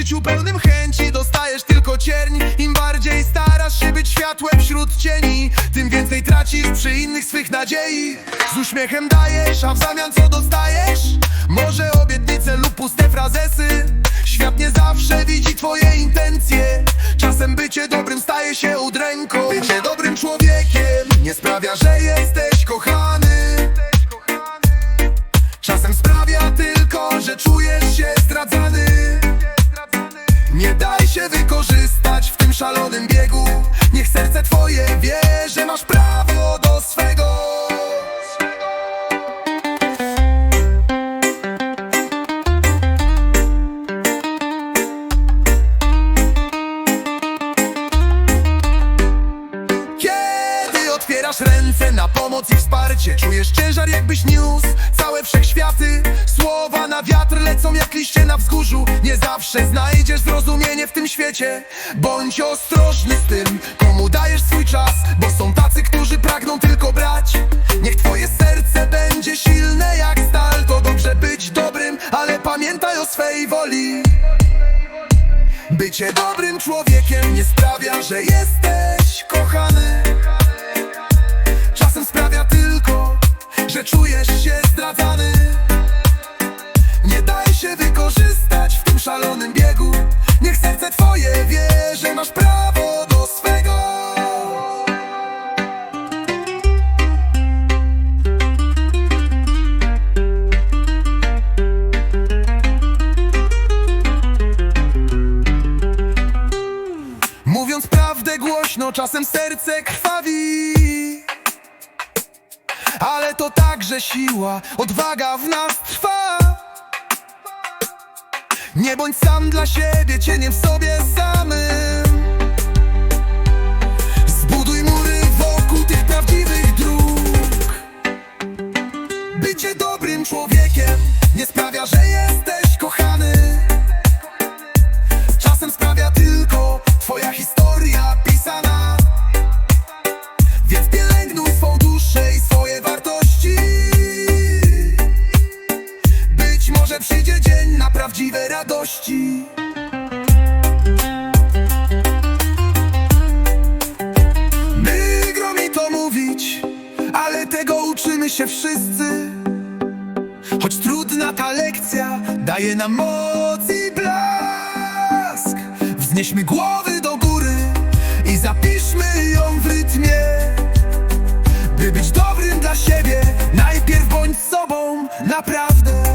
życiu pełnym chęci dostajesz tylko cierń. Im bardziej starasz się być światłem wśród cieni Tym więcej tracisz przy innych swych nadziei. Z uśmiechem dajesz, a w zamian co dostajesz? Może obietnice lub puste frazesy. Świat nie zawsze widzi twoje intencje. Czasem bycie dobrym staje się udręką Bycie dobrym człowiekiem nie sprawia, że jesteś kochany. Czasem sprawia tylko, że czujesz się zdradzany. Nie daj się wykorzystać w tym szalonym biegu. Niech serce twoje wie, że masz prawo Ręce na pomoc i wsparcie. Czujesz ciężar jakbyś niósł całe wszechświaty. Słowa na wiatr lecą jak liście na wzgórzu. Nie zawsze znajdziesz zrozumienie w tym świecie. Bądź ostrożny z tym, komu dajesz swój czas Bo są tacy, którzy pragną tylko brać. Niech twoje serce będzie silne jak stal. To dobrze być dobrym, ale pamiętaj o swej woli. Bycie dobrym człowiekiem nie sprawia, że jesteś czujesz się zdradzany Nie daj się wykorzystać w tym szalonym biegu. Niech serce twoje wie, że masz prawo do swego. Mówiąc prawdę głośno, czasem serce krwawi to także siła, odwaga w nas trwa. Nie bądź sam dla siebie, cieniem w sobie samym. Zbuduj mury wokół tych prawdziwych dróg. Bycie dobrym człowiekiem uczymy się wszyscy. Choć trudna ta lekcja daje nam moc i blask. Wznieśmy głowy do góry i zapiszmy ją w rytmie. By być dobrym dla siebie, najpierw bądź sobą, naprawdę.